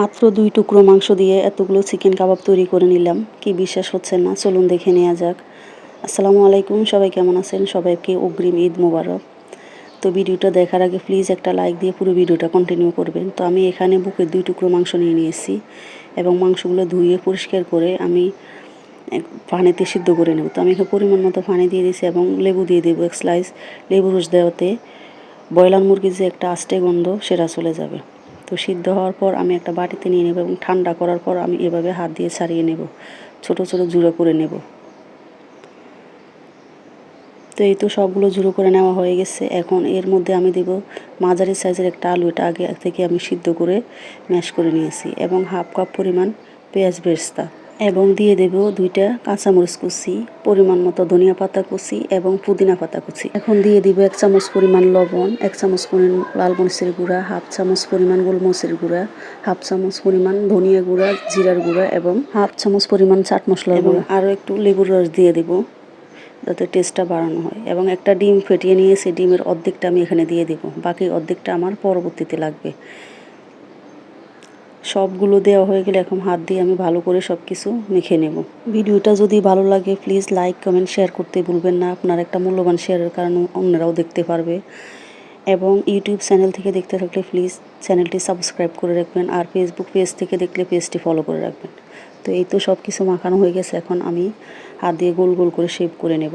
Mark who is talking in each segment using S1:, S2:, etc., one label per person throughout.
S1: মাত্র দুই টুকরো মাংস দিয়ে এতগুলো চিকেন কাবাব তৈরি করে নিলাম। কি বিশ্বাস হচ্ছে না? চলুন দেখে নেওয়া যাক। আসসালামু আলাইকুম, সবাই কেমন আছেন? সবাইকে অগ্রিম ঈদ মোবারক। তো ভিডিওটা দেখার আগে প্লিজ একটা লাইক দিয়ে পুরো ভিডিওটা কন্টিনিউ করবেন। তো আমি এখানে বুকের দুই টুকরো মাংস নিয়ে নিয়েছি এবং মাংসগুলো ধুয়ে পরিষ্কার করে আমি পানিতে সিদ্ধ করে নেব। তো আমি এখানে পরিমাণ মতো পানি দিয়ে দিয়েছি এবং লেবু দিয়ে দেবো এক স্লাইস লেবু রস দেওয়াতে ব্রয়লার মুরগির যে একটা আষ্টে গন্ধ সেটা চলে যাবে। তো সিদ্ধ হওয়ার পর আমি একটা বাটিতে নিয়ে নেব এবং ঠান্ডা করার পর আমি এভাবে হাত দিয়ে ছাড়িয়ে নেব, ছোট ছোট জুড়ো করে নেব। তো এই তো সবগুলো জুড়ো করে নেওয়া হয়ে গেছে। এখন এর মধ্যে আমি দেব মাঝারি সাইজের একটা আলু, এটা আগে থেকে আমি সিদ্ধ করে ম্যাশ করে নিয়েছি এবং হাফ কাপ পরিমাণ পেঁয়াজ বেরেস্তা। এবং দিয়ে দেব দুইটা কাঁচামরিচ কুচি পরিমাণ মতো ধনিয়া পাতা কুচি এবং পুদিনা পাতা কুচি। এখন দিয়ে দিব এক চামচ পরিমাণ লবণ এক চামচ পরিমাণ লাল মরিচের গুঁড়া হাফ চামচ পরিমাণ গোলমরিচের গুঁড়া হাফ চামচ পরিমাণ ধনিয়া গুঁড়া জিরার গুঁড়া এবং হাফ চামচ পরিমাণ চাট মশলার গুঁড়া। আরও একটু লেবুর রস দিয়ে দেব যাতে টেস্টটা বাড়ানো হয়। এবং একটা ডিম ফেটিয়ে নিয়ে সেই ডিমের অর্ধেকটা আমি এখানে দিয়ে দেব বাকি অর্ধেকটা আমার পরবর্তীতে লাগবে। সবগুলো দেওয়া হয়ে গেলে এখন হাত দিয়ে আমি ভালো করে সব কিছু মেখে নেব। ভিডিওটা যদি ভালো লাগে প্লিজ লাইক কমেন্ট শেয়ার করতে ভুলবেন না। আপনার একটা মূল্যবান শেয়ারের কারণে অন্যরাও দেখতে পারবে। এবং ইউটিউব চ্যানেল থেকে দেখতে থাকলে প্লিজ চ্যানেলটি সাবস্ক্রাইব করে রাখবেন আর ফেসবুক পেজ থেকে দেখলে পেজটি ফলো করে রাখবেন। তো এই তো সব কিছু মাখানো হয়ে গেছে, এখন আমি হাত দিয়ে গোল গোল করে শেপ করে নেব।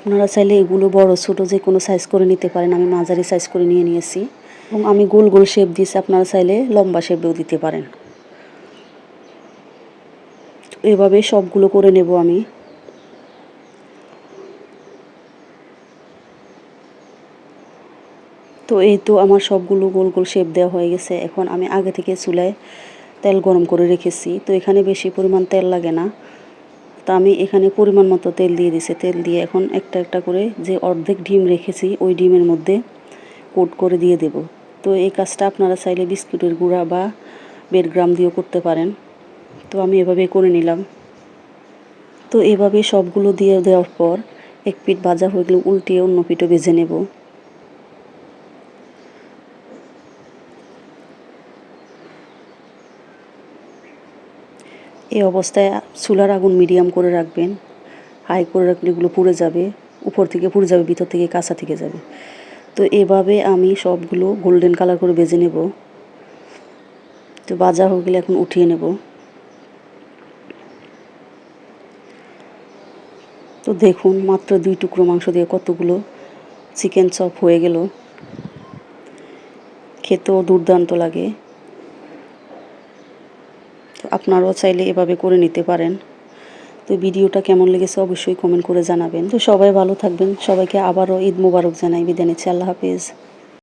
S1: আপনারা চাইলে এগুলো বড়, ছোটো যে কোনো সাইজ করে নিতে পারেন। আমি মাঝারি সাইজ করে নিয়ে নিয়েছি। এবং আমি গোল গোল শেপ দিয়েছি, আপনারা চাইলে লম্বা শেপেও দিতে পারেন। এভাবে সবগুলো করে নেব আমি। তো এই তো আমার সবগুলো গোল গোল শেপ দেওয়া হয়ে গেছে। এখন আমি আগে থেকে চুলায় তেল গরম করে রেখেছি। তো এখানে বেশি পরিমাণ তেল লাগে না। তো আমি এখানে পরিমাণ মতো তেল দিয়ে দিছি তেল দিয়ে এখন একটা একটা করে যে অর্ধেক ডিম রেখেছি, ওই ডিমের মধ্যে কোট করে দিয়ে দেব। তো এই কাজটা আপনারা চাইলে বিস্কুটের গুঁড়া বা বেড গ্রাম দিয়েও করতে পারেন। তো আমি এভাবে করে নিলাম। তো এভাবে সবগুলো দিয়ে দেওয়ার পর এক পিঠ ভাজা হয়ে গেলে উল্টিয়ে অন্য পিঠও ভেজে নেব। এই অবস্থায় চুলার আগুন মিডিয়াম করে রাখবেন। হাই করে রাখলে এগুলো পুড়ে যাবে। উপর থেকে পুড়ে যাবে, ভিতর থেকে কাঁচা থেকে যাবে। তো এভাবে আমি সবগুলো গোল্ডেন কালার করে বেজে নেব। তো বাজা হয়ে গেলে এখন উঠিয়ে নেব। তো দেখুন, মাত্র দুই টুকরো মাংস দিয়ে কতগুলো চিকেন চপ হয়ে গেল। খেতেও দুর্দান্ত লাগে। তো আপনারাও চাইলে এভাবে করে নিতে পারেন। তো ভিডিওটা কেমন লেগেছে অবশ্যই কমেন্ট করে জানাবেন। তো সবাই ভালো থাকবেন। সবাইকে আবারও ঈদ মোবারক জানাই। বিদায় নিচ্ছি। আল্লাহ হাফিজ।